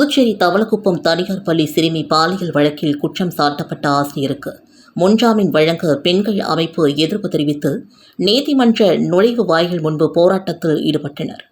புதுச்சேரி தவளக்குப்பம் தனியார் பள்ளி சிறுமி பாலியல் வழக்கில் குற்றம் சாட்டப்பட்ட ஆசிரியருக்கு. முன்ஜாமீன் வழங்க பெண்கள் அமைப்பு எதிர்ப்பு தெரிவித்து நீதிமன்ற நுழைவு வாயில் முன்பு போராட்டத்தில் ஈடுபட்டனர்.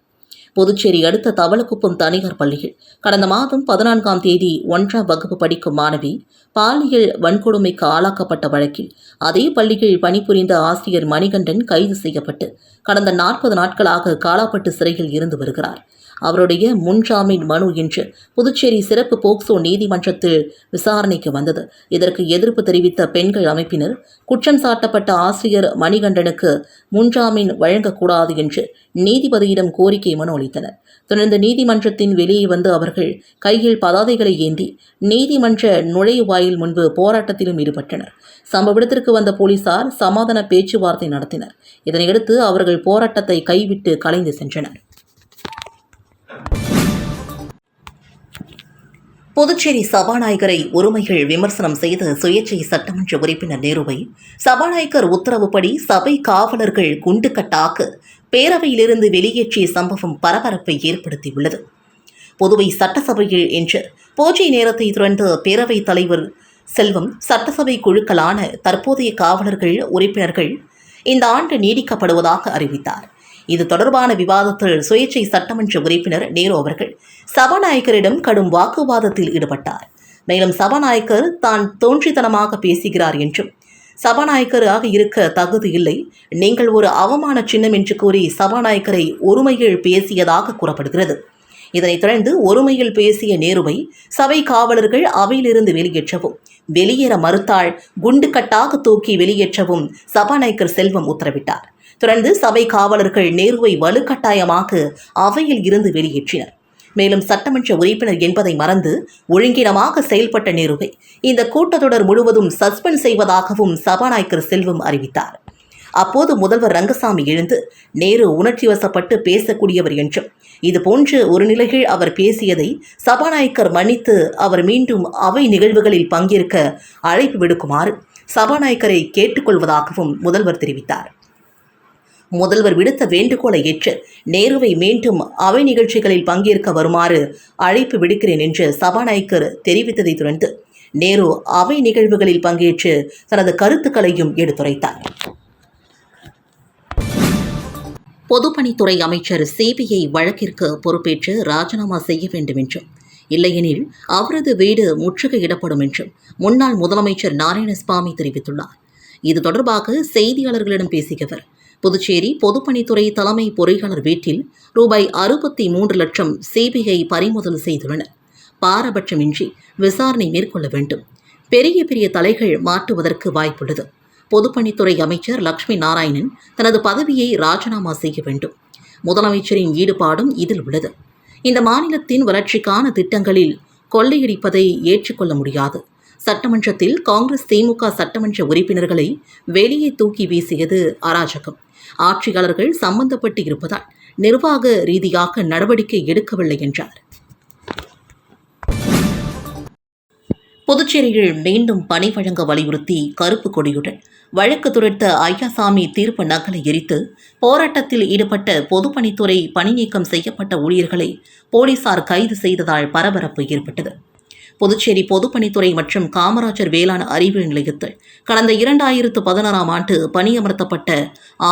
புதுச்சேரி அடுத்த தவளக்குப்பம் தனியார் பள்ளியில் கடந்த மாதம் பதினான்காம் தேதி ஒன்றாம் வகுப்பு படிக்கும் மாணவி பாலியல் வன்கொடுமைக்கு ஆளாக்கப்பட்ட வழக்கில் அதே பள்ளியில் பணிபுரிந்த ஆசிரியர் மணிகண்டன் கைது செய்யப்பட்டு கடந்த நாற்பது நாட்களாக காலாப்பட்டு சிறையில் இருந்து வருகிறார். அவருடைய முன்ஜாமீன் மனு இன்று புதுச்சேரி சிறப்பு போக்சோ நீதிமன்றத்தில் விசாரணைக்கு வந்தது. இதற்கு எதிர்ப்பு தெரிவித்த பெண்கள் அமைப்பினர் குற்றம் சாட்டப்பட்ட ஆசிரியர் மணிகண்டனுக்கு முன்ஜாமீன் வழங்கக்கூடாது என்று நீதிபதியிடம் கோரிக்கை மனு அளித்தனர். தொடர்ந்து நீதிமன்றத்தின் வெளியே வந்து அவர்கள் கையில் பதாதைகளை ஏந்தி நீதிமன்ற நுழைவாயில் முன்பு போராட்டத்திலும் ஈடுபட்டனர். சம்பவ இடத்திற்கு வந்த போலீசார் சமாதான பேச்சுவார்த்தை நடத்தினர். இதனையடுத்து அவர்கள் போராட்டத்தை கைவிட்டு கலைந்து சென்றனர். புதுச்சேரி சபாநாயகரை ஒருமைகள் விமர்சனம் செய்த சுயேட்சை சட்டமன்ற உறுப்பினர் நேருவை சபாநாயகர் உத்தரவுப்படி சபை காவலர்கள் குண்டுக்கட்டாக்கு பேரவையிலிருந்து வெளியேற்றிய சம்பவம் பரபரப்பை ஏற்படுத்தியுள்ளது. புதுவை சட்டசபையில் இன்று பூஜை நேரத்தை துறந்த பேரவைத் தலைவர் செல்வம் சட்டசபை குழுக்களான தற்போதைய காவலர்கள் உறுப்பினர்கள் இந்த ஆண்டு நீடிக்கப்படுவதாக அறிவித்தார். இது தொடர்பான விவாதத்தில் சுயேட்சை சட்டமன்ற உறுப்பினர் நேரு அவர்கள் சபாநாயகரிடம் கடும் வாக்குவாதத்தில் ஈடுபட்டார். மேலும் சபாநாயகர் தான் தோன்றித்தனமாக பேசுகிறார் என்றும் சபாநாயகராக இருக்க தகுதி இல்லை நீங்கள் ஒரு அவமான சின்னம் என்று கூறி சபாநாயகரை ஒருமையில் பேசியதாக கூறப்படுகிறது. இதனைத் தொடர்ந்து ஒருமையில் பேசிய நேருவை சபை காவலர்கள் அவையிலிருந்து வெளியேற்றவும் வெளியேற மறுத்தால் குண்டுக்கட்டாக தூக்கி வெளியேற்றவும் சபாநாயகர் செல்வம் உத்தரவிட்டார். தொடர்ந்து சபை காவலர்கள் நேருவை வலுக்கட்டாயமாக அவையில் இருந்து வெளியேற்றினர். மேலும் சட்டமன்ற உறுப்பினர் என்பதை மறந்து ஒழுங்கினமாக செயல்பட்ட நேருவை இந்த கூட்டத்தொடர் முழுவதும் சஸ்பெண்ட் செய்வதாகவும் சபாநாயகர் செல்வம் அறிவித்தார். அப்போது முதல்வர் ரங்கசாமி எழுந்து நேரு உணர்ச்சி வசப்பட்டு பேசக்கூடியவர் என்றும் இது போன்று ஒரு நிலையில் அவர் பேசியதை சபாநாயகர் மன்னித்து அவர் மீண்டும் அவை நிகழ்வுகளில் பங்கேற்க அழைப்பு விடுக்குமாறு சபாநாயகரை கேட்டுக்கொள்வதாகவும் முதல்வர் தெரிவித்தார். முதல்வர் விடுத்த வேண்டுகோளை ஏற்று நேருவை மீண்டும் அவை நிகழ்ச்சிகளில் பங்கேற்க வருமாறு அழைப்பு விடுக்கிறேன் என்று சபாநாயகர் தெரிவித்ததை தொடர்ந்து நேரு அவை நிகழ்வுகளில் பங்கேற்று தனது கருத்துக்களையும் எடுத்துரைத்தார். பொதுப்பணித்துறை அமைச்சர் சிபிஐ வழக்கிற்கு பொறுப்பேற்று ராஜினாமா செய்ய வேண்டும் என்றும் இல்லையெனில் அவரது வீடு முற்றுகையிடப்படும் என்றும் முன்னாள் முதலமைச்சர் நாராயணசாமி தெரிவித்துள்ளார். இது தொடர்பாக செய்தியாளர்களிடம் பேசிய அவர் புதுச்சேரி பொதுப்பணித்துறை தலைமை பொறியாளர் வீட்டில் ரூபாய் அறுபத்தி மூன்று லட்சம் சிபிஐ பறிமுதல் செய்துள்ளனர் பாரபட்சமின்றி விசாரணை மேற்கொள்ள வேண்டும். பெரிய பெரிய தலைகள் மாற்றுவதற்கு வாய்ப்புள்ளது. பொதுப்பணித்துறை அமைச்சர் லட்சுமி நாராயணன் தனது பதவியை ராஜினாமா செய்ய வேண்டும். முதலமைச்சரின் ஈடுபாடும் இதில் உள்ளது. இந்த மாநிலத்தின் வளர்ச்சிக்கான திட்டங்களில் கொள்ளையடிப்பதை ஏற்றுக்கொள்ள முடியாது. சட்டமன்றத்தில் காங்கிரஸ் திமுக சட்டமன்ற உறுப்பினர்களை வெளியே தூக்கி வீசியது அராஜகம். ஆட்சியாளர்கள் சம்பந்தப்பட்டு இருப்பதால் நிர்வாக ரீதியாக நடவடிக்கை எடுக்கவில்லை என்றார். புதுச்சேரியில் மீண்டும் பணி வழங்க வலியுறுத்தி கருப்பு கொடியுடன் வழக்கு துரைத்த ஐயாசாமி தீர்ப்பு நகலை எரித்து போராட்டத்தில் ஈடுபட்ட பொதுப்பணித்துறை பணி நீக்கம் செய்யப்பட்ட ஊழியர்களை போலீசார் கைது செய்ததால் பரபரப்பு ஏற்பட்டது. புதுச்சேரி பொதுப்பணித்துறை மற்றும் காமராஜர் வேளாண் அறிவு நிலையத்தில் கடந்த இரண்டாயிரத்து பதினாறாம் ஆண்டு பணியமர்த்தப்பட்ட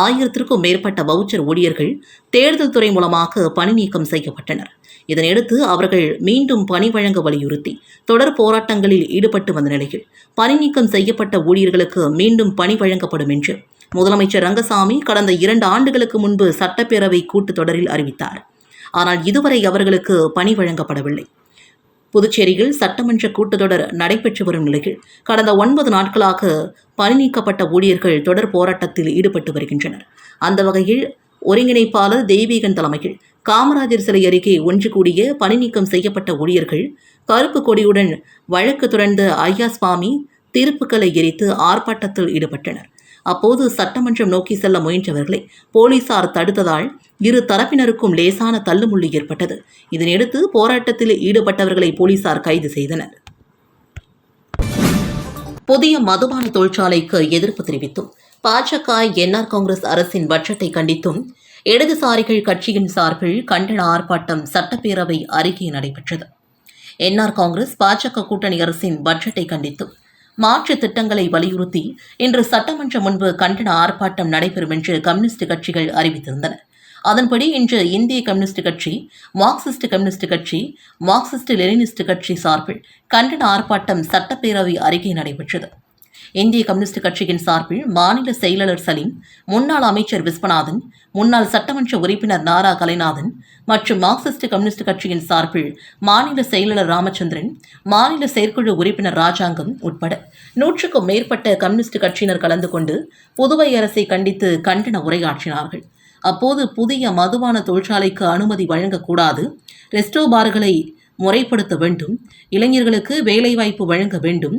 ஆயிரத்திற்கும் மேற்பட்ட வவுச்சர் ஊழியர்கள் தேர்தல் துறை மூலமாக பணி நீக்கம் செய்யப்பட்டனர். இதனையடுத்து அவர்கள் மீண்டும் பணி வழங்க வலியுறுத்தி தொடர் போராட்டங்களில் ஈடுபட்டு வந்த நிலையில் பணி நீக்கம் செய்யப்பட்ட ஊழியர்களுக்கு மீண்டும் பணி வழங்கப்படும் என்று முதலமைச்சர் ரங்கசாமி கடந்த இரண்டு ஆண்டுகளுக்கு முன்பு சட்டப்பேரவை கூட்டத்தொடரில் அறிவித்தார். ஆனால் இதுவரை அவர்களுக்கு பணி வழங்கப்படவில்லை. புதுச்சேரியில் சட்டமன்ற கூட்டத்தொடர் நடைபெற்று வரும் நிலையில் கடந்த ஒன்பது நாட்களாக பணி நீக்கப்பட்ட ஊழியர்கள் தொடர் போராட்டத்தில் ஈடுபட்டு வருகின்றனர். அந்த வகையில் ஒருங்கிணைப்பாளர் தெய்வீகன் தலைமையில் காமராஜர் சிலை அருகே ஒன்று கூடிய பணி நீக்கம் செய்யப்பட்ட ஊழியர்கள் கருப்பு கொடியுடன் வழக்கு தொடர்ந்த ஐயா சுவாமி தீர்ப்புகளை எரித்து ஆர்ப்பாட்டத்தில் ஈடுபட்டனர். அப்போது சட்டமன்றம் நோக்கி செல்ல முயன்றவர்களை போலீசார் தடுத்ததால் இரு தரப்பினருக்கும் லேசான தள்ளுமுள்ளு ஏற்பட்டது. இதனையடுத்து போராட்டத்தில் ஈடுபட்டவர்களை போலீசார் கைது செய்தனர். புதிய மதுபான தொழிற்சாலைக்கு எதிர்ப்பு தெரிவித்தும் பாஜக என்ஆர் காங்கிரஸ் அரசின் பட்ஜெட்டை கண்டித்தும் இடதுசாரிகள் கட்சியின் சார்பில் கண்டன ஆர்ப்பாட்டம் சட்டப்பேரவை அருகே நடைபெற்றது. என்ஆர் காங்கிரஸ் பாஜக கூட்டணி அரசின் பட்ஜெட்டை கண்டித்தும் மாற்று திட்டங்களை வலியுறுத்தி இன்று சட்டமன்றம் முன்பு கண்டன ஆர்ப்பாட்டம் நடைபெறும் என்று கம்யூனிஸ்ட் கட்சிகள் அறிவித்திருந்தன. அதன்படி இன்று இந்திய கம்யூனிஸ்ட் கட்சி மார்க்சிஸ்ட் கம்யூனிஸ்ட் கட்சி மார்க்சிஸ்ட் லெனினிஸ்ட் கட்சி சார்பில் கண்டன ஆர்ப்பாட்டம் சட்டப்பேரவை அறிக்கை நடைபெற்றது. இந்திய கம்யூனிஸ்ட் கட்சியின் சார்பில் மாநில செயலாளர் சலீம் முன்னாள் அமைச்சர் விஸ்வநாதன் முன்னாள் சட்டமன்ற உறுப்பினர் நாரா கலைநாதன் மற்றும் மார்க்சிஸ்ட் கம்யூனிஸ்ட் கட்சியின் சார்பில் மாநில செயலாளர் ராமச்சந்திரன் மாநில செயற்குழு உறுப்பினர் ராஜாங்கம் உட்பட. நூற்றுக்கும் மேற்பட்ட கம்யூனிஸ்ட் கட்சியினர் கலந்து கொண்டு புதுவை அரசை கண்டித்து கண்டன உரையாற்றினார்கள். அப்போது புதிய மதுபான தொழிற்சாலைக்கு அனுமதி வழங்கக்கூடாது ரெஸ்டோ பார்களை முறைப்படுத்த வேண்டும் இளைஞர்களுக்கு வேலைவாய்ப்பு வழங்க வேண்டும்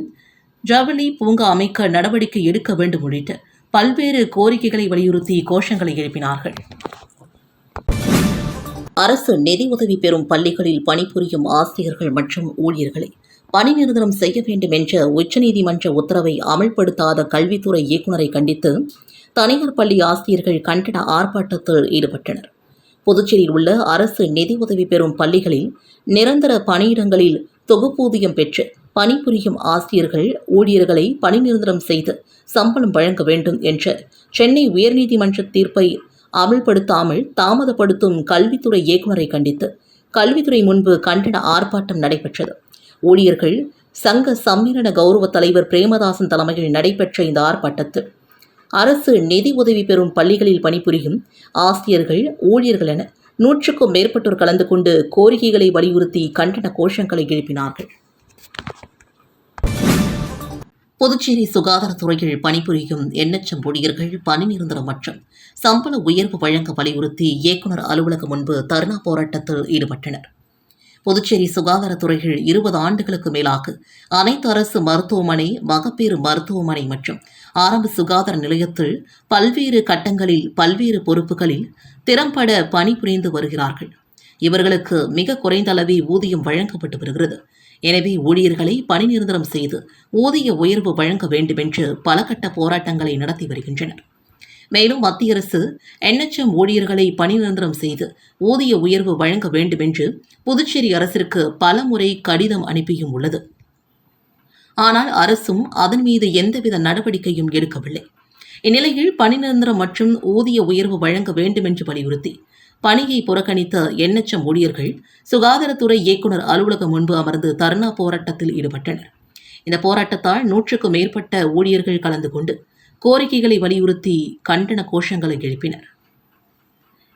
ஜவுளி பூங்கா அமைக்க நடவடிக்கை எடுக்க வேண்டும் உள்ளிட்ட பல்வேறு கோரிக்கைகளை வலியுறுத்தி கோஷங்களை எழுப்பினார்கள். அரசு நிதி உதவி பெறும் பள்ளிகளில் பணிபுரியும் ஆசிரியர்கள் மற்றும் ஊழியர்களை பணி நிரந்தரம் செய்ய வேண்டும் என்ற உச்சநீதிமன்ற உத்தரவை அமல்படுத்தாத கல்வித்துறை இயக்குநரை கண்டித்து தனியார் பள்ளி ஆசிரியர்கள் கண்டன ஆர்ப்பாட்டத்தில் ஈடுபட்டனர். புதுச்சேரியில் உள்ள அரசு நிதி உதவி பெறும் பள்ளிகளில் நிரந்தர பணியிடங்களில் தொகுப்பூதியம் பெற்று பணிபுரியும் ஆசிரியர்கள் ஊழியர்களை பணி நிரந்தரம் செய்து சம்பளம் வழங்க வேண்டும் என்ற சென்னை உயர்நீதிமன்ற தீர்ப்பை அமல்படுத்தாமல் தாமதப்படுத்தும் கல்வித்துறை இயக்குநரை கண்டித்து கல்வித்துறை முன்பு கண்டன ஆர்ப்பாட்டம் நடைபெற்றது. ஊழியர்கள் சங்க சம்மேளன கௌரவ தலைவர் பிரேமதாசன் தலைமையில் நடைபெற்ற இந்த ஆர்ப்பாட்டத்தில் அரசு நிதி உதவி பெறும் பள்ளிகளில் பணிபுரியும் ஆசிரியர்கள் ஊழியர்கள் என நூற்றுக்கும் மேற்பட்டோர் கலந்து கொண்டு கோரிக்கைகளை வலியுறுத்தி கண்டன கோஷங்களை எழுப்பினார்கள். புதுச்சேரி சுகாதாரத்துறையில் பணிபுரியும் எண்ணச்சம் ஊழியர்கள் பணி நிரந்தரம் மற்றும் சம்பள உயர்வு வழங்க வலியுறுத்தி இயக்குநர் அலுவலகம் முன்பு தர்ணா போராட்டத்தில் ஈடுபட்டனர். புதுச்சேரி சுகாதாரத்துறையில் இருபது ஆண்டுகளுக்கு மேலாக அனைத்து அரசு மருத்துவமனை மகப்பேறு மருத்துவமனை மற்றும் ஆரம்ப சுகாதார நிலையத்தில் பல்வேறு கட்டங்களில் பல்வேறு பொறுப்புகளில் திறம்பட பணிபுரிந்து வருகிறார்கள். இவர்களுக்கு மிக குறைந்த அளவே ஊதியம் வழங்கப்பட்டு வருகிறது. எனவே ஊழியர்களை பணி நிரந்தரம் செய்து ஊதிய உயர்வு வழங்க வேண்டுமென்று பல கட்ட போராட்டங்களை நடத்தி வருகின்றனர். மேலும் மத்திய அரசு என்எச்எம் ஊழியர்களை பணி நிரந்தரம் செய்து ஊதிய உயர்வு வழங்க வேண்டுமென்று புதுச்சேரி அரசிற்கு பல முறை கடிதம் அனுப்பியும் உள்ளது. ஆனால் அரசும் அதன் மீது எந்தவித நடவடிக்கையும் எடுக்கவில்லை. இந்நிலையில் பணி நிரந்தரம் மற்றும் ஊதிய உயர்வு வழங்க வேண்டும் என்று வலியுறுத்தி பணியை புறக்கணித்த எண்ணற்ற ஊழியர்கள் சுகாதாரத்துறை இயக்குநர் அலுவலகம் முன்பு அமர்ந்து தர்ணா போராட்டத்தில் ஈடுபட்டனர். இந்த போராட்டத்தால் நூற்றுக்கும் மேற்பட்ட ஊழியர்கள் கலந்து கொண்டு கோரிக்கைகளை வலியுறுத்தி கண்டன கோஷங்களை எழுப்பினர்.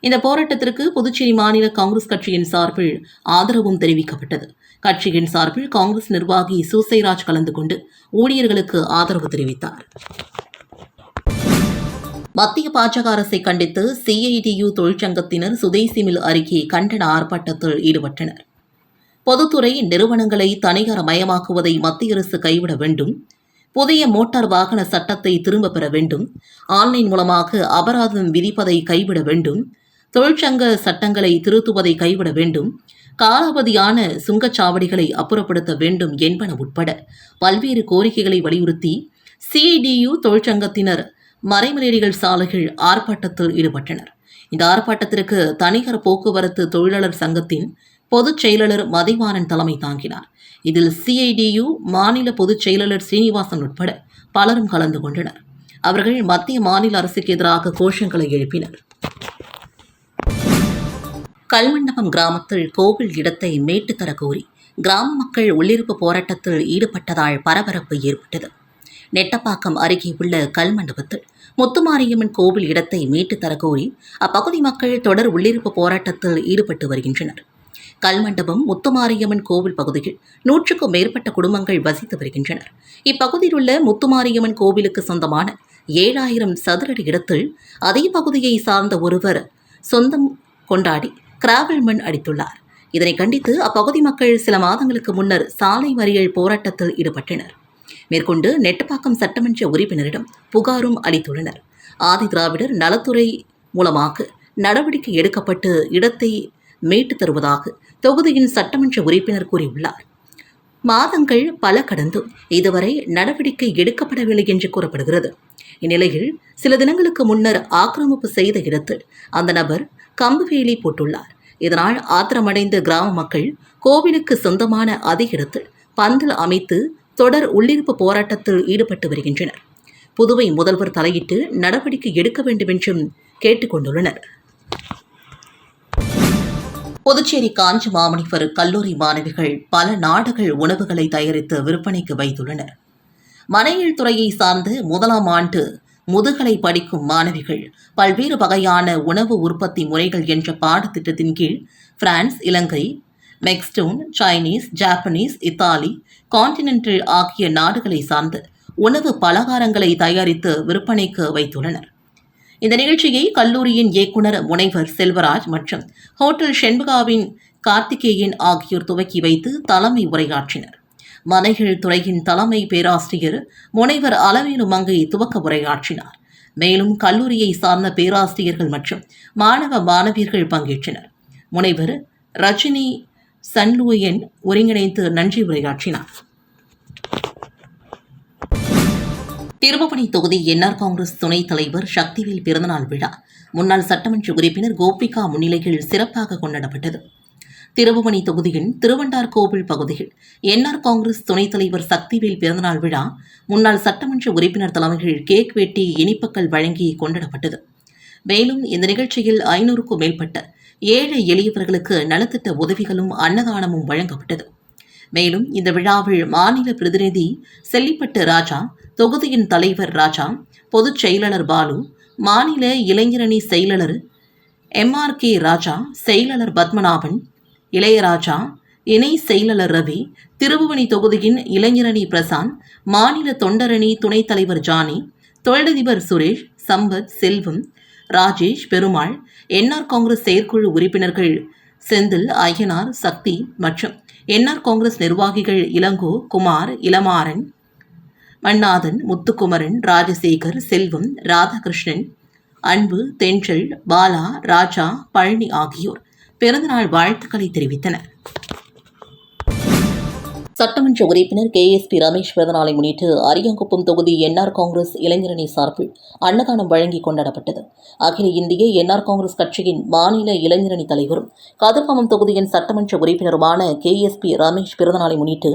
இந்த போராட்டத்திற்கு புதுச்சேரி மாநில காங்கிரஸ் கட்சியின் சார்பில் ஆதரவும் தெரிவிக்கப்பட்டது. கட்சியின் சார்பில் காங்கிரஸ் நிர்வாகி சூசைராஜ் கலந்து கொண்டு ஊழியர்களுக்கு ஆதரவு தெரிவித்தார். மத்திய பாஜக அரசை கண்டித்து சிஐடியு தொழிற்சங்கத்தினர் சுதேசி மில் அருகே கண்டன ஆர்ப்பாட்டத்தில் ஈடுபட்டனர். பொதுத்துறை நிறுவனங்களை தனியார்மயமாக்குவதை மத்திய அரசு கைவிட வேண்டும். புதிய மோட்டார் வாகன சட்டத்தை திரும்பப் பெற வேண்டும். ஆன்லைன் மூலமாக அபராதம் விதிப்பதை கைவிட வேண்டும். தொழிற்சங்க சட்டங்களை திருத்துவதை கைவிட வேண்டும். காலாவதியான சுங்கச்சாவடிகளை அப்புறப்படுத்த வேண்டும் என்பன உட்பட பல்வேறு கோரிக்கைகளை வலியுறுத்தி சிஐடியு தொழிற்சங்கத்தினர் மறைமலேடிகள் சாலைகள் ஆர்ப்பாட்டத்தில் ஈடுபட்டனர். இந்த ஆர்ப்பாட்டத்திற்கு தனிகர போக்குவரத்து தொழிலாளர் சங்கத்தின் பொதுச் செயலாளர் மதிவானன் தலைமை தாங்கினார். இதில் சிஐடியு மாநில பொதுச் செயலாளர் சீனிவாசன் உட்பட பலரும் கலந்து கொண்டனர். அவர்கள் மத்திய மாநில அரசுக்கு எதிராக கோஷங்களை எழுப்பினர். கல்மண்டபம் கிராமத்தில் கோவில் இடத்தை மீட்டுத் தர கோரி கிராம மக்கள் உள்ளிருப்பு போராட்டத்தில் ஈடுபட்டதால் பரபரப்பு ஏற்பட்டது. நெட்டப்பாக்கம் அருகே உள்ள கல்மண்டபத்தில் முத்துமாரியம்மன் கோவில் இடத்தை மீட்டுத் தரக்கோரி அப்பகுதி மக்கள் தொடர் உள்ளிருப்பு போராட்டத்தில் ஈடுபட்டு வருகின்றனர். கல்மண்டபம் முத்துமாரியம்மன் கோவில் பகுதியில் நூற்றுக்கும் மேற்பட்ட குடும்பங்கள் வசித்து வருகின்றனர். இப்பகுதியில் உள்ள முத்துமாரியம்மன் கோவிலுக்கு சொந்தமான ஏழாயிரம் சதுரடி இடத்தில் அதே பகுதியை சார்ந்த ஒருவர் சொந்தம் கொண்டாடி கிராவல் மண் அடித்துள்ளார். இதனை கண்டித்து அப்பகுதி மக்கள் சில மாதங்களுக்கு முன்னர் சாலை மறியல் போராட்டத்தில் ஈடுபட்டனர். மேற்கொண்டு நெட்டப்பாக்கம் சட்டமன்ற உறுப்பினரிடம் புகாரும் அளித்துள்ளனர். ஆதி திராவிடர் நலத்துறை மூலமாக நடவடிக்கை எடுக்கப்பட்டு இடத்தை மீட்டு தருவதாக தொகுதியின் சட்டமன்ற உறுப்பினர் கூறியுள்ளார். மாதங்கள் பல கடந்தும் இதுவரை நடவடிக்கை எடுக்கப்படவில்லை என்று கூறப்படுகிறது. இந்நிலையில் சில தினங்களுக்கு முன்னர் ஆக்கிரமிப்பு செய்த இடத்தில் அந்த நபர் கம்பு வேலி போட்டுள்ளார். இதனால் ஆத்திரமடைந்த கிராம மக்கள் கோவிலுக்கு சொந்தமான அதிக இடத்தில் பந்தல் அமைத்து தொடர் உள்ளிருப்பு போராட்டத்தில் ஈடுபட்டு வருகின்றனர். புதுவை முதல்வர் தலையிட்டு நடவடிக்கை எடுக்க வேண்டும் என்றும் கேட்டுக்கொண்டுள்ளனர். புதுச்சேரி காஞ்சி மாமணிவர் கல்லூரி மாணவிகள் பல நாடுகள் உணவுகளை தயாரித்து விற்பனைக்கு வைத்துள்ளனர். மனையில் துறையை சார்ந்து முதலாம் ஆண்டு முதுகலை படிக்கும் மாணவிகள் பல்வேறு வகையான உணவு உற்பத்தி முறைகள் என்ற பாடத்திட்டத்தின் கீழ் பிரான்ஸ் இலங்கை மெக்ஸ்டோன் சைனீஸ் ஜாப்பனீஸ் இத்தாலி கான்டினென்டல் ஆகிய நாடுகளை சார்ந்து உணவு பலகாரங்களை தயாரித்து விற்பனைக்கு வைத்துள்ளனர். இந்த நிகழ்ச்சியை கல்லூரியின் இயக்குனர் முனைவர் செல்வராஜ் மற்றும் ஹோட்டல் ஷென்பகாவின் கார்த்திகேயன் ஆகியோர் துவக்கி வைத்து தலைமை உரையாற்றினர். மனைகள் துறையின் தலைமை பேராசிரியர் முனைவர் அளவேலு மங்கை துவக்க உரையாற்றினார். மேலும் கல்லூரியை சார்ந்த பேராசிரியர்கள் மற்றும் மாணவ மாணவியர்கள் பங்கேற்றனர். முனைவர் ரஜினி சன்லூயன் ஒருங்கிணைந்து நன்றி உரையாற்றினார். திருமபணி தொகுதி என்ஆர் காங்கிரஸ் துணைத் தலைவர் சக்திவேல் பிறந்தநாள் விழா. முன்னாள் சட்டமன்ற உறுப்பினர் கோபிகா முன்னிலையில் சிறப்பாக கொண்டாடப்பட்டது. திருபுவனி தொகுதியின் திருவண்டார் கோவில் பகுதியில் என்ஆர் காங்கிரஸ் துணைத் தலைவர் சக்திவேல் பிறந்தநாள் விழா முன்னாள் சட்டமன்ற உறுப்பினர் தலைமையில் கேக் வெட்டி இனிப்புகள் வழங்கி கொண்டாடப்பட்டது. மேலும் இந்த நிகழ்ச்சியில் ஐநூறுக்கும் மேற்பட்ட ஏழை எளியவர்களுக்கு நலத்திட்ட உதவிகளும் அன்னதானமும் வழங்கப்பட்டது. மேலும் இந்த விழாவில் மாநில பிரதிநிதி செல்லிப்பட்டு ராஜா தொகுதியின் தலைவர் ராஜா பொதுச் செயலாளர் பாலு மாநில இளைஞரணி செயலாளர் எம்ஆர் கே. ராஜா செயலாளர் பத்மநாபன் இளையராஜா இணை செயலாளர் ரவி திருபுவனி தொகுதியின் இளைஞரணி பிரசாந்த் மாநில தொண்டரணி துணைத் தலைவர் ஜானி தொழிலதிபர் சுரேஷ் சம்பத் செல்வம் ராஜேஷ் பெருமாள் என்ஆர் காங்கிரஸ் செயற்குழு உறுப்பினர்கள் செந்தில் ஐயனார் சக்தி மற்றும் என்ஆர் காங்கிரஸ் நிர்வாகிகள் இளங்கோ குமார் இளமாறன் மன்னாதன் முத்துக்குமரன் ராஜசேகர் செல்வம் ராதாகிருஷ்ணன் அன்பு தென்றல் பாலா ராஜா பழனி ஆகியோர் பிறந்தநாள் வாழ்த்துக்களை தெரிவித்தனர். சட்டமன்ற உறுப்பினர் கே எஸ் பி ரமேஷ் பிறந்தநாளை முன்னிட்டு அரியங்குப்பம் தொகுதி என்ஆர் காங்கிரஸ் இளைஞரணி சார்பில் அன்னதானம் வழங்கி கொண்டாடப்பட்டது. அகில இந்திய என்ஆர் காங்கிரஸ் கட்சியின் மாநில இளைஞரணி தலைவரும் கதிர்காமம் தொகுதியின் சட்டமன்ற உறுப்பினருமான கே எஸ் பி ரமேஷ் பிறந்தநாளை முன்னிட்டு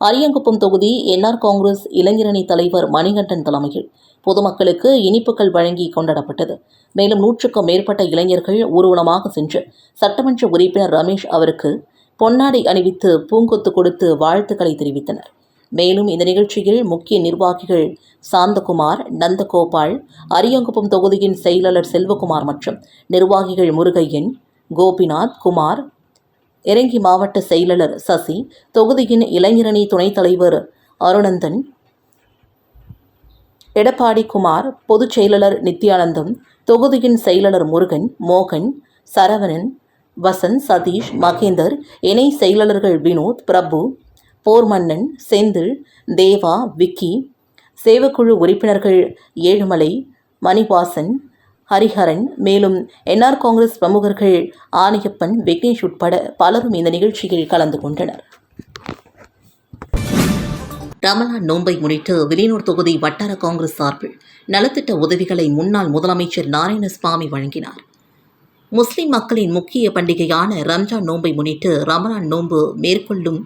அரியங்குப்பம் தொகுதி என்ஆர் காங்கிரஸ் இளைஞரணி தலைவர் மணிகண்டன் தலைமையில் பொதுமக்களுக்கு இனிப்புகள் வழங்கி கொண்டாடப்பட்டது. மேலும் நூற்றுக்கும் மேற்பட்ட இளைஞர்கள் ஊர்வலமாக சென்று சட்டமன்ற உறுப்பினர் ரமேஷ் அவருக்கு பொன்னாடை அணிவித்து பூங்கொத்து கொடுத்து வாழ்த்துக்களை தெரிவித்தனர். மேலும் இந்த நிகழ்ச்சியில் முக்கிய நிர்வாகிகள் சாந்தகுமார் நந்தகோபால் அரியங்குப்பம் தொகுதியின் செயலாளர் செல்வகுமார் மற்றும் நிர்வாகிகள் முருகையன் கோபிநாத் குமார் இறங்கி மாவட்ட செயலாளர் சசி தொகுதியின் இளைஞரணி துணைத் தலைவர் அருணந்தன் எடப்பாடி குமார் பொதுச் செயலாளர் நித்யானந்தம் தொகுதியின் செயலாளர் முருகன் மோகன் சரவணன் வசந்த் சதீஷ் மகேந்தர் இணை செயலாளர்கள் வினோத் பிரபு போர்மன்னன் செந்தில் தேவா விக்கி சேவக்குழு உறுப்பினர்கள் ஏழுமலை மணிவாசன் ஹரிஹரன் மேலும் என்ஆர் காங்கிரஸ் பிரமுகர்கள் ஆணையப்பன் விக்னேஷ் உட்பட பலரும் இந்த நிகழ்ச்சியில் கலந்து கொண்டனர். ரமலான் நோன்பை முன்னிட்டு வெளியூர் தொகுதி வட்டார காங்கிரஸ் சார்பில் நலத்திட்ட உதவிகளை முன்னாள் முதலமைச்சர் நாராயணசுவாமி வழங்கினார். முஸ்லிம் மக்களின் முக்கிய பண்டிகையான ரம்ஜான் நோன்பை முன்னிட்டு ரமலான் நோன்பு மேற்கொள்ளும்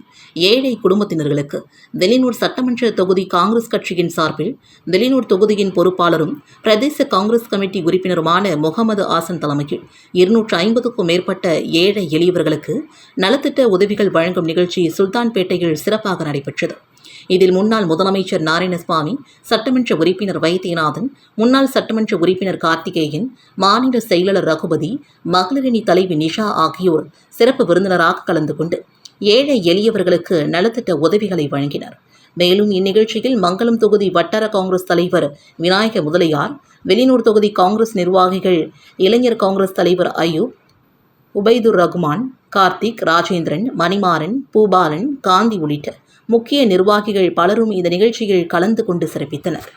ஏழை குடும்பத்தினர்களுக்கு வெளிநூர் சட்டமன்ற தொகுதி காங்கிரஸ் கட்சியின் சார்பில் வெளிநூர் தொகுதியின் பொறுப்பாளரும் பிரதேச காங்கிரஸ் கமிட்டி உறுப்பினருமான முகமது ஆசன் தலைமையில் இருநூற்று ஐம்பதுக்கும் மேற்பட்ட ஏழை எளியவர்களுக்கு நலத்திட்ட உதவிகள் வழங்கும் நிகழ்ச்சி சுல்தான்பேட்டையில் சிறப்பாக நடைபெற்றது. இதில் முன்னாள் முதலமைச்சர் நாராயணசுவாமி சட்டமன்ற உறுப்பினர் வைத்தியநாதன் முன்னாள் சட்டமன்ற உறுப்பினர் கார்த்திகேயன் மாநில செயலாளர் ரகுபதி மகளிரணி தலைவி நிஷா ஆகியோர் சிறப்பு விருந்தினராக கலந்து கொண்டு ஏழை எளியவர்களுக்கு நலத்திட்ட உதவிகளை வழங்கினர். மேலும் இந்நிகழ்ச்சியில் மங்களம் தொகுதி வட்டார காங்கிரஸ் தலைவர் விநாயக முதலியார் வெளியூர் தொகுதி காங்கிரஸ் நிர்வாகிகள் இளைஞர் காங்கிரஸ் தலைவர் அயூப் உபைதுர் ரகுமான் கார்த்திக் ராஜேந்திரன் மணிமாறன் பூபாலன் காந்தி உள்ளிட்ட முக்கிய நிர்வாகிகள் பலரும் இந்த நிகழ்ச்சியில் கலந்து கொண்டு சிறப்பித்தனர்.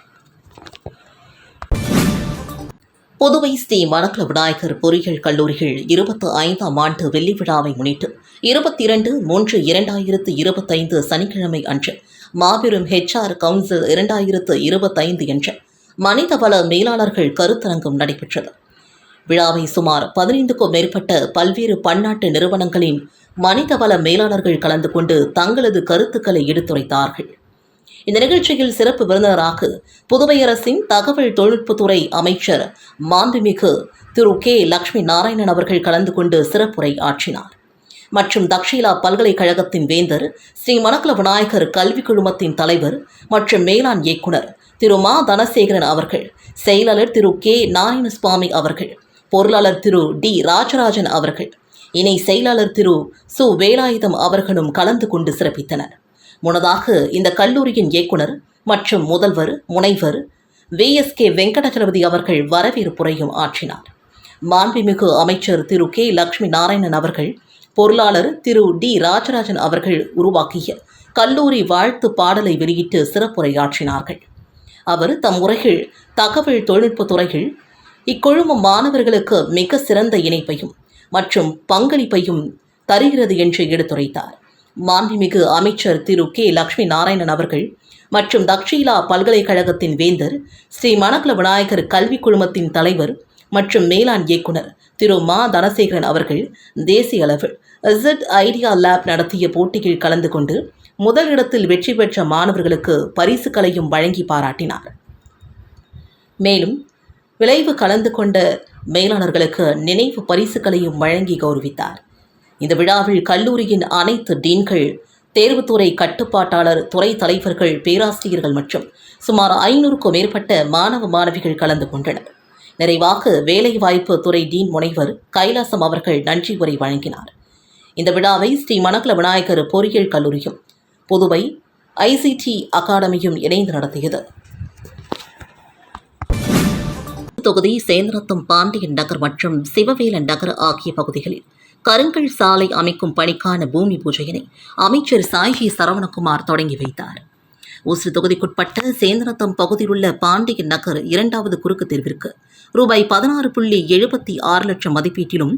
புதுவை ஸ்ரீ மணக்கல விநாயகர் பொறியியல் கல்லூரிகள் இருபத்தி ஐந்தாம் ஆண்டு வெள்ளி விழாவை முன்னிட்டு இருபத்தி இரண்டு மூன்று இரண்டாயிரத்து இருபத்தைந்து சனிக்கிழமை அன்று மாபெரும் ஹெச்ஆர் கவுன்சில் இரண்டாயிரத்து இருபத்தைந்து என்ற மனிதவள மேலாளர்கள் கருத்தரங்கம் நடைபெற்றது. விழாவை சுமார் பதினைந்துக்கும் மேற்பட்ட பல்வேறு பன்னாட்டு நிறுவனங்களின் மனிதவள மேலாளர்கள் கலந்து கொண்டு தங்களது கருத்துக்களை எடுத்துரைத்தார்கள். இந்த நிகழ்ச்சியில் சிறப்பு விருந்தினராக புதுவை அரசின் தகவல் தொழில்நுட்பத்துறை அமைச்சர் மாண்புமிகு திரு கே லட்சுமி நாராயணன் அவர்கள் கலந்து கொண்டு சிறப்புரை ஆற்றினார். மற்றும் தக்ஷிலா பல்கலைக்கழகத்தின் வேந்தர் ஸ்ரீ மணக்கல விநாயகர் கல்விக் குழுமத்தின் தலைவர் மற்றும் மேலாண் இயக்குனர் திரு மா தனசேகரன் அவர்கள் செயலாளர் திரு கே நாராயணசுவாமி அவர்கள் பொருளாளர் திரு டி. ராஜராஜன் அவர்கள் இணை செயலாளர் திரு சு. வேலாயுதம் அவர்களும் கலந்து கொண்டு சிறப்பித்தனர். முன்னதாக இந்த கல்லூரியின் இயக்குனர் மற்றும் முதல்வர் முனைவர் விஎஸ்கே வெங்கடச்சலபதி அவர்கள் வரவேற்புரையும் ஆற்றினார். மாண்புமிகு அமைச்சர் திரு. கே. லட்சுமி நாராயணன் அவர்கள் பொருளாளர் திரு. டி. ராஜராஜன் அவர்கள் உருவாக்கிய கல்லூரி வாழ்த்து பாடலை வெளியிட்டு சிறப்புரையாற்றினார்கள். அவர் தம் உரையில் தகவல் தொழில்நுட்பத் துறையில் இக்குழுமம் மாணவர்களுக்கு மிக சிறந்த இணைப்பையும் மற்றும் பங்களிப்பையும் தருகிறது என்று எடுத்துரைத்தார். மாண்புமிகு அமைச்சர் திரு கே. லட்சுமி நாராயணன் அவர்கள் மற்றும் தக்ஷீலா பல்கலைக்கழகத்தின் வேந்தர் ஸ்ரீ மணக்கல விநாயகர் கல்விக் குழுமத்தின் தலைவர் மற்றும் மேலாண் இயக்குனர் திரு மா. தனசேகரன் அவர்கள் தேசிய அளவில் இசட் ஐடியா லேப் நடத்திய போட்டியில் கலந்து கொண்டு முதல் இடத்தில் வெற்றி பெற்ற மாணவர்களுக்கு பரிசுகளையும் வழங்கி பாராட்டினார். மேலும் விளைவு கலந்து கொண்ட மேலாளர்களுக்கு நினைவு பரிசுகளையும் வழங்கி கௌரவித்தார். இந்த விழாவில் கல்லூரியின் அனைத்து டீன்கள் தேர்வுத்துறை கட்டுப்பாட்டாளர் துறை தலைவர்கள் பேராசிரியர்கள் மற்றும் சுமார் ஐநூறுக்கும் மேற்பட்ட மாணவ மாணவிகள் கலந்து கொண்டனர். நிறைவாக வேலைவாய்ப்பு துறை டீன் முனைவர் கைலாசம் அவர்கள் நன்றி உரை வழங்கினார். இந்த விழாவை ஸ்ரீ மணக்கல விநாயகர் பொறியியல் கல்லூரியும் புதுவை ஐசிடி அகாடமியும் இணைந்து நடத்தியது. தொகுதி சேந்தரத்தம் பாண்டியன் நகர் மற்றும் சிவவேலன் நகர் ஆகிய பகுதிகளில் கருங்கல் சாலை அமைக்கும் பணிக்கான பூமி பூஜையினை அமைச்சர் சாய்ஹி சரவணகுமார் தொடங்கி வைத்தார். ஊசு தொகுதிக்குட்பட்ட சேந்தரத்தம் பகுதியில் உள்ள பாண்டியன் நகர் இரண்டாவது குறுக்கு தெருவிற்கு ரூபாய் பதினாறு புள்ளி எழுபத்தி ஆறு லட்சம் மதிப்பீட்டிலும்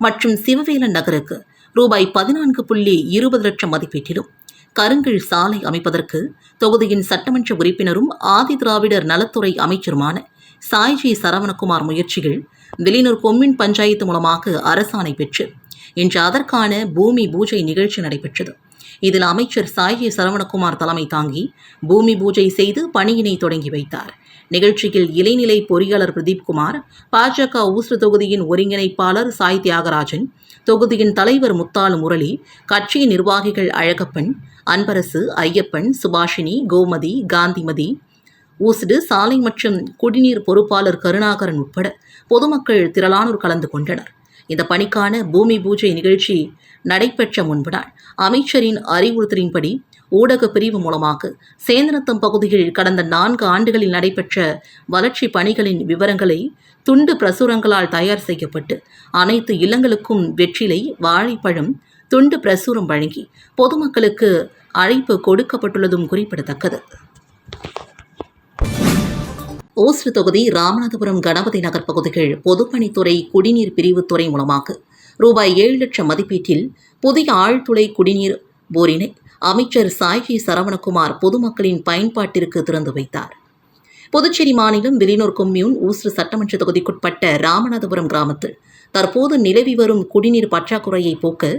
மற்றும் சிவவேலன் நகருக்கு ரூபாய் பதினான்கு புள்ளி இருபது லட்சம் மதிப்பீட்டிலும் கருங்கல் சாலை அமைப்பதற்கு தொகுதியின் சட்டமன்ற உறுப்பினரும் ஆதி திராவிடர் நலத்துறை அமைச்சருமான சாய்ஜி சரவணகுமார் முயற்சிகள் வெளியூர் கொம்மின் பஞ்சாயத்து மூலமாக அரசாணை பெற்று இன்று அதற்கான பூமி பூஜை நிகழ்ச்சி நடைபெற்றது. இதில் அமைச்சர் சாய்ஜி சரவணகுமார் தலைமை தாங்கி பூமி பூஜை செய்து பணியினை தொடங்கி வைத்தார். நிகழ்ச்சியில் இளைநிலை பொறியாளர் பிரதீப் குமார் பாஜக ஊசு தொகுதியின் ஒருங்கிணைப்பாளர் சாய் தியாகராஜன் தொகுதியின் தலைவர் முத்தாலு முரளி கட்சி நிர்வாகிகள் அழகப்பன் அன்பரசு ஐயப்பன் சுபாஷினி கோமதி காந்திமதி ஊசுடு சாலை மற்றும் குடிநீர் பொறுப்பாளர் கருணாகரன் உட்பட பொதுமக்கள் திரளானோர் கலந்து கொண்டனர். இந்த பணிக்கான பூமி பூஜை நிகழ்ச்சி நடைபெற்ற முன்பு நாள் அமைச்சரின் அறிவுறுத்தலின்படி ஊடக பிரிவு மூலமாக சேந்தனத்தம் பகுதியில் கடந்த நான்கு ஆண்டுகளில் நடைபெற்ற வளர்ச்சி பணிகளின் விவரங்களை துண்டு பிரசுரங்களால் தயார் செய்யப்பட்டு அனைத்து இல்லங்களுக்கும் வெற்றிலை வாழைப்பழம் துண்டு பிரசுரம் வழங்கி பொதுமக்களுக்கு அழைப்பு கொடுக்கப்பட்டுள்ளதும் குறிப்பிடத்தக்கது. ஓசூர் தொகுதி ராமநாதபுரம் கணபதி நகர் பகுதிகள் பொதுப்பணித்துறை குடிநீர் பிரிவுத்துறை மூலமாக ரூபாய் ஏழு லட்சம் மதிப்பீட்டில் புதிய ஆழ்துளை குடிநீர் போரினை அமைச்சர் சாய்ஜி சரவணகுமார் பொதுமக்களின் பயன்பாட்டிற்கு திறந்து வைத்தார். புதுச்சேரி மாநிலம் விலினூர் கொம்யூன் ஊஸ்ரு சட்டமன்ற தொகுதிக்குட்பட்ட ராமநாதபுரம் கிராமத்தில் தற்போது நிலவி வரும் குடிநீர் பற்றாக்குறையை போக்க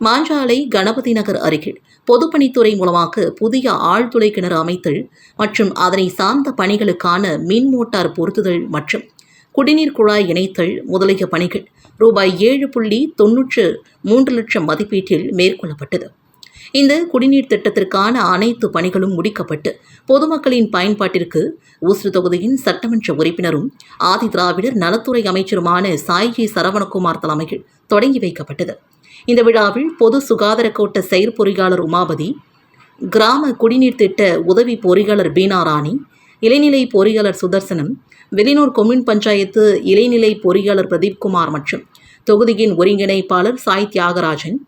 மாஞ்சாலை கணபதி நகர் அருகில் பொதுப்பணித்துறை மூலமாக புதிய ஆழ்துளை கிணறு அமைத்தல் மற்றும் அதனை சார்ந்த பணிகளுக்கான மின் மோட்டார் பொருத்துதல் மற்றும் குடிநீர் குழாய் இணைத்தல் முதலிய பணிகள் ரூபாய் ஏழு புள்ளி தொன்னூற்று மூன்று லட்சம் மதிப்பீட்டில் மேற்கொள்ளப்பட்டது. இந்த குடிநீர் திட்டத்திற்கான அனைத்து பணிகளும் முடிக்கப்பட்டு பொதுமக்களின் பயன்பாட்டிற்கு ஊசு தொகுதியின் சட்டமன்ற உறுப்பினரும் ஆதி திராவிடர் நலத்துறை அமைச்சருமான சாய்ஜி சரவணகுமார் தலைமையில் தொடங்கி வைக்கப்பட்டது. இந்த விழாவில் பொது சுகாதார கோட்ட செயற்பொறியாளர் உமாபதி கிராம குடிநீர் திட்ட உதவி பொறியாளர் பீனா ராணி இளைநிலை பொறியாளர் சுதர்சனம் வெளிநூர் கொம்யூன் பஞ்சாயத்து இளைநிலை பொறியாளர் பிரதீப்குமார் மற்றும் தொகுதியின் ஒருங்கிணைப்பாளர் சாய் தியாகராஜன்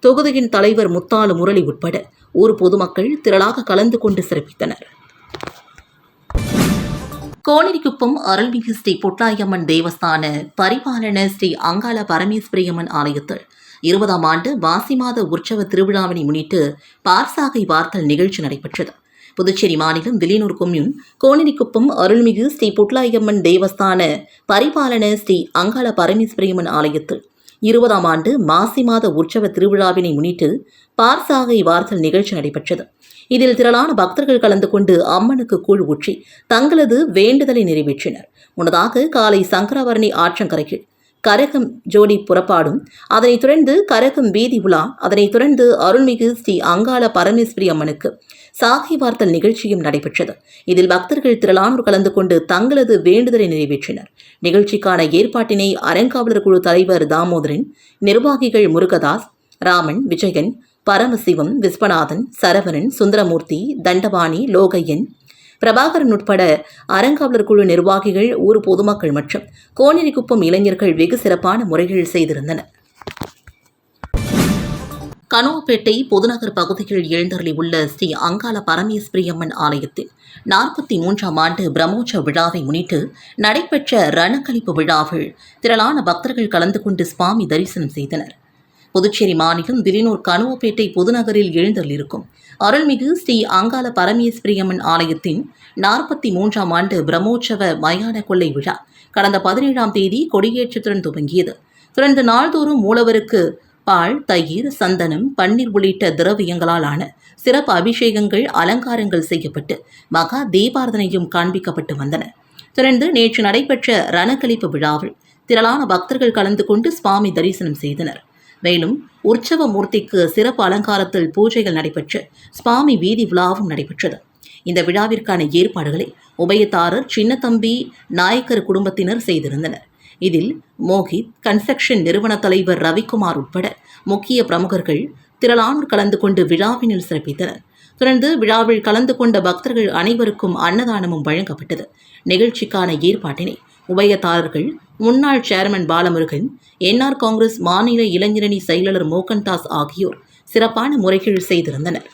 தொகுதியின் தலைவர் முத்தாலு முரளி உட்பட ஊர் பொதுமக்கள் திரளாக கலந்து கொண்டு சிறப்பித்தனர். கோனேரிக்குப்பம் அருள்மிகு ஸ்ரீ புட்டாயம்மன் தேவஸ்தான பரிபாலன ஸ்ரீ அங்காள பரமேஸ்வரியம்மன் ஆலயத்தில் இருபதாம் ஆண்டு மாசி மாத உற்சவ திருவிழாவினை முன்னிட்டு பார்சாகை வார்த்தல் நிகழ்ச்சி நடைபெற்றது. புதுச்சேரி மாநிலம் வில்லியனூர் கொம்யூன் கோணிரிக்குப்பம் அருள்மிகு ஸ்ரீ புட்லாயம்மன் தேவஸ்தான பரிபாலன ஸ்ரீ அங்காள பரமேஸ்வரியம்மன் ஆலயத்தில் இருபதாம் ஆண்டு மாசி மாத உற்சவ திருவிழாவினை முன்னிட்டு பார்சாகை வார்த்தல் நிகழ்ச்சி நடைபெற்றது. இதில் திரளான பக்தர்கள் கலந்து கொண்டு அம்மனுக்கு கூழ் ஊற்றி தங்களது வேண்டுதலை நிறைவேற்றினர். முன்னதாக காலை சங்கராபரணி ஆற்றங்கரையில் கரகம் ஜோடி புறப்பாடும். அதனைத் தொடர்ந்து கரகம் வீதி உலா அதனைத் தொடர்ந்து அருள்மிகு ஸ்ரீ அங்காள பரமேஸ்வரி அம்மனுக்கு சாகை வார்த்தல் நிகழ்ச்சியும் நடைபெற்றது. இதில் பக்தர்கள் திரளானோர் கலந்து கொண்டு தங்களது வேண்டுதலை நிறைவேற்றினர். நிகழ்ச்சிக்கான ஏற்பாட்டினை அறங்காவலர் குழு தலைவர் தாமோதரன் நிர்வாகிகள் முருகதாஸ் ராமன் விஜயன் பரமசிவம் விஸ்வநாதன் சரவணன் சுந்தரமூர்த்தி தண்டபாணி லோகையன் பிரபாகரன் உட்பட அறங்காவலர் குழு நிர்வாகிகள் ஊர் பொதுமக்கள் மற்றும் கோனேரிக்குப்பம் இளைஞர்கள் வெகு சிறப்பான முறைகள் செய்திருந்தனர். கனோப்பேட்டை பொதுநகர் பகுதியில் எழுந்தருளியுள்ள ஸ்ரீ அங்காள பரமேஸ்வரியம்மன் ஆலயத்தில் நாற்பத்தி மூன்றாம் ஆண்டு பிரம்மோற்சவ விழாவை முன்னிட்டு நடைபெற்ற ரணக்களிப்பு விழாவில் திரளான பக்தர்கள் கலந்து கொண்டு சுவாமி தரிசனம் செய்தனர். புதுச்சேரி மாநிலம் விரினூர் கனுவப்பேட்டை பொதுநகரில் எழுந்தள்ளிருக்கும் அருள்மிகு ஸ்ரீ அங்காள பரமேஸ்வரியம்மன் ஆலயத்தின் நாற்பத்தி மூன்றாம் ஆண்டு பிரம்மோற்சவ மயான கொள்ளை விழா கடந்த பதினேழாம் தேதி கொடியேற்றத்துடன் துவங்கியது. தொடர்ந்து நாள்தோறும் மூலவருக்கு பால் தயிர் சந்தனம் பன்னீர் உள்ளிட்ட திரவியங்களால் ஆன சிறப்பு அபிஷேகங்கள் அலங்காரங்கள் செய்யப்பட்டு மகா தீபாரதனையும் காண்பிக்கப்பட்டு வந்தன. தொடர்ந்து நேற்று நடைபெற்ற ரணக்களிப்பு விழாவில் திரளான பக்தர்கள் கலந்து கொண்டு சுவாமி தரிசனம் செய்தனர். மேலும் உற்சவ மூர்த்திக்கு சிறப்பு அலங்காரத்தில் பூஜைகள் நடைபெற்று சுவாமி வீதி விழாவும் நடைபெற்றது. இந்த விழாவிற்கான ஏற்பாடுகளை உபயதாரர் சின்னத்தம்பி நாயக்கர் குடும்பத்தினர் செய்திருந்தனர். இதில் மோகித் கன்ஸ்ட்ரக்ஷன் நிறுவன தலைவர் ரவிக்குமார் உட்பட முக்கிய பிரமுகர்கள் திரளானோர் கலந்து கொண்டு விழாவினில் சிறப்பித்தனர். தொடர்ந்து விழாவில் கலந்து கொண்ட பக்தர்கள் அனைவருக்கும் அன்னதானமும் வழங்கப்பட்டது. நிகழ்ச்சிக்கான ஏற்பாட்டினை உபயதாரர்கள் முன்னாள் சேர்மன் பாலமுருகன் என்ஆர் காங்கிரஸ் மாநில இளைஞரணி செயலாளர் மோகன்தாஸ் ஆகியோர் சிறப்பான முறைகள் செய்திருந்தனர்.